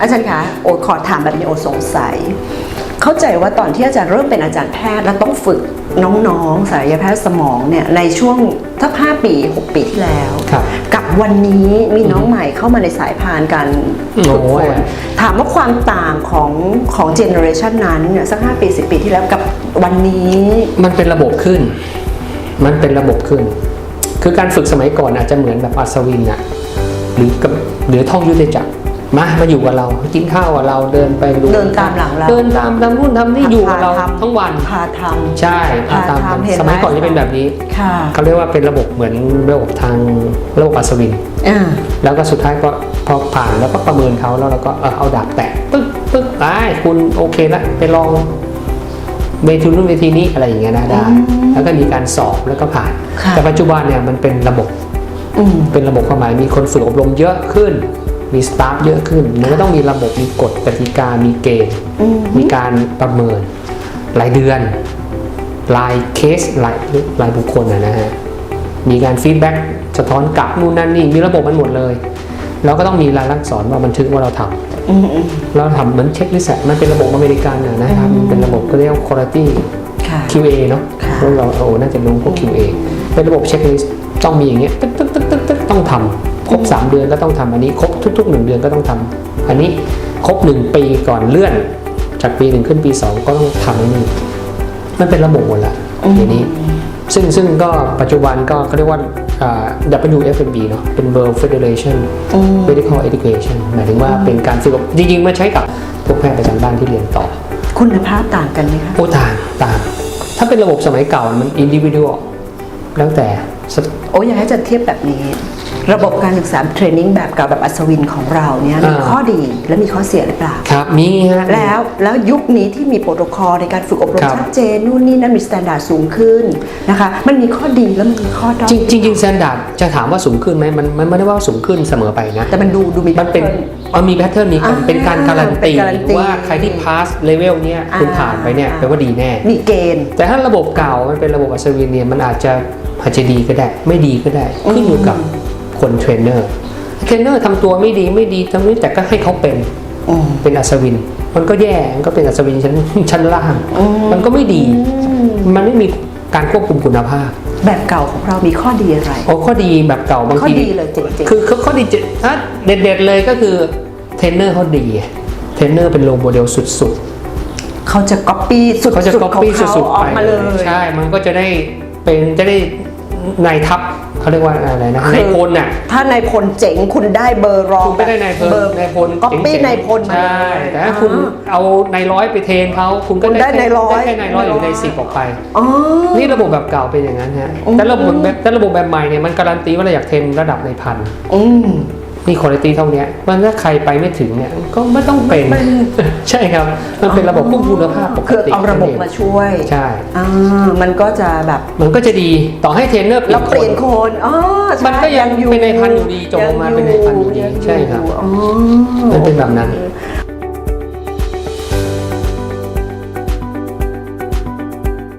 อาจารย์คะโอขอถามแบบนี้โอสงสัย เข้าใจว่าตอนที่อาจารย์เริ่มเป็นอาจารย์แพทย์แล้วต้องฝึกน้องๆศัลยแพทย์สมองเนี่ยในช่วงทัก5ปี6ปีที่แล้วครับกับวันนี้มีน้องใหม่เข้ามาในสายพานการฝึกโอ้ฝยนถามว่าความต่างของของเจเนอเรชันนั้นเนี่ยสัก5ปี10ปีที่แล้วกับวันนี้ มันเป็นระบบขึ้น มันเป็นระบบขึ้น คือการฝึกสมัยก่อนอาจจะเหมือนแบบอัศวินอะหรือกับหรือท่องยุทธจักร มามาอยู่กับเรา กินข้าวกับเราเดินไปดูเดินตามหลังเราเดินตามทำนู่นทำนี่อยู่กับเราพาทำทั้งวันพาทใช่พาตามพาทำเห็นไหมสมัยก่อนจะเป็นแบบนี้ำค่ะเขาเรียกว่าเป็นระบบเหมือนระบบทางระบบอัศวินอ่าแล้วก็สุดท้ายก็พอผ่านแล้วก็ประเมินเขาแล้วเราก็เออเอาดาบแตะปึ๊กปึ๊กไอ้ายคุณโอเคแล้วไปลองเวทีนู้นเวทีนี้อะไรอย่างเงี้ยนะได้ แล้วก็มีการสอบแล้วก็ผ่านค่ะแต่ปัจจุบันเนี่ยมันเป็นระบบอืมเป็นระบบความหมายมีคนฝึกอบรมเยอะขึ้น มีสตาฟเยอะขึ้น มันก็ต้องมีระบบมีกฎกติกามีเกณฑ์อืมมีการประเมินรายเดือนรายเคสรายรายบุคคลนะนะฮะมีการฟีดแบ็กสะท้อนกลับนู่นนั่นนี่มีระบบมันหมดเลยเราก็ต้องมีรายลักษณ์อักษรว่าบันทึกว่าเราทำอืมอืมเราทำเหมือนเช็คลิสต์อะมันเป็นระบบอเมริกันอะนะครับมันเป็นระบบก็เรียกว่า quality ค่ะ QA เนาะค่ะแล้วเราโอ้น่าจะรู้พวก QA เป็นระบบเช็คลิสต์ต้องมีอย่างเงี้ยตึ๊กตึ๊กตึ๊กตึ๊กตึ๊กต้องทำ ครบ 3 เดือนก็ต้องทำอันนี้ครบทุก ๆ 1 เดือนก็ต้องทำอันนี้ครบ 1 ปีก่อนเลื่อน จากปีหนึ่งขึ้นปี 2 ก็ต้องทำอันนี้มันเป็นระบบหมดละอย่างนี้ ซึ่งซึ่งก็ปัจจุบันก็เขาเรียกว่าอ่า WFMB เนาะเป็น World Federation อืม Medical Education หมายถึงว่าเป็นการฝึกอบจริงๆมาใช้กับพวกแพทย์ประจำบ้านที่เรียนต่อ คุณภาพต่างกันไหมคะโอ้ต่างต่าง ถ้าเป็นระบบสมัยเก่ามัน individual แล้วแต่ส โอ้อยากให้อาจะเทียบแบบนี้ ระบบการศึกษาเทรนนิ่งแบบเก่าแบบอัศวินของเราเนี่ยมีอ่าข้อดีและมีข้อเสียหรือเปล่า ครับมีฮะ แล้วแล้วยุคนี้ที่มีโปรโตคอลในการฝึกอบรมครับ ชัดเจนนู่นนี่นั่นมีมาตรฐานสูงขึ้นนะคะ มันมีข้อดีแล้วมันมีข้อด้อยจริงจริงๆ standard จะถามว่าสูงขึ้นไหมมันมันไม่ได้ว่าสูงขึ้นเสมอไปนะ แต่มันดูดูมี มันเป็น pattern มันมีแพทเทิร์นมีการอ่าเป็นการการันตีเป็นการันตีว่าใครที่ pass level เนี้ยคุณอ่าผ่านไปเนี่ยอ่า แปลว่าดีแน่ มีเกณฑ์ แต่ถ้าระบบเก่ามันเป็นระบบอัศวินเนี่ยมันอาจจะ อาจจะดีก็ได้ ไม่ดีก็ได้ขึ้นอยู่กับคนเทรนเนอร์เทรนเนอร์ทำตัวไม่ดีไม่ดีทำนี้แต่ก็ให้เขาเป็นอืมเป็นอัศวิน มันก็แย่มันก็เป็นอัศวินชั้นชั้นล่างอืมมันก็ไม่ดี มันไม่มีการควบคุมคุณภาพ แบบเก่าของเรามีข้อดีอะไรโอ้ข้อดีแบบเก่าบางข้อทีดีเลยจริงๆคือคือข้อดีจะอะเด็ดๆเลยก็คือเทรนเนอร์เขาดีเทรนเนอร์เป็นโรโมเดลสุดเขาจะก๊อปปี้สุดๆเขาจะๆก๊อปของปี้เขาสุดอๆอกไปมาเลยใช่ มันก็จะได้เป็นจะได้ นายทัพเขาเรียกว่าอะไรนะคือนายพลน่ะถ้านายพลเจ๋งคุณได้เบอร์รองคุณไม่ได้นายพลเบอร์นายพลก๊อปปี้เจ๋งๆนายพลมาใช่เลยแต่ถ้าคุณเอานายร้อยไปเทรนเขาคุณก็คุณได้แค่นายร้อยได้แค่นายร้อยหรือนายสิบออกไปอ๋อนี่ระบบแบบเก่าเป็นอย่างนั้นฮะอืมแต่ระบบแบบแต่ระบบแบบใหม่เนี่ยมันการันตีว่าเราอยากเทรนระดับในพันอืม นี่คุณภาพเท่าเนี้ยมันถ้าใครไปไม่ถึงเนี่ยก็ไม่ต้องเป็นไม่เป็น ใช่ครับ มันเป็นระบบควบคุมคุณภาพปกคือติเอาระบบมาช่วยใช่อ่ามันก็จะแบบมันก็จะดีต่อให้เทรนเนอร์เราเปลี่ยนคคนอ๋อใช่มันก็ยังเป็นนายพันอยู่ดีจบออกมาเป็นนายพันอยู่ดีงใช่ครับอ๋อมันเป็นแบบนั้น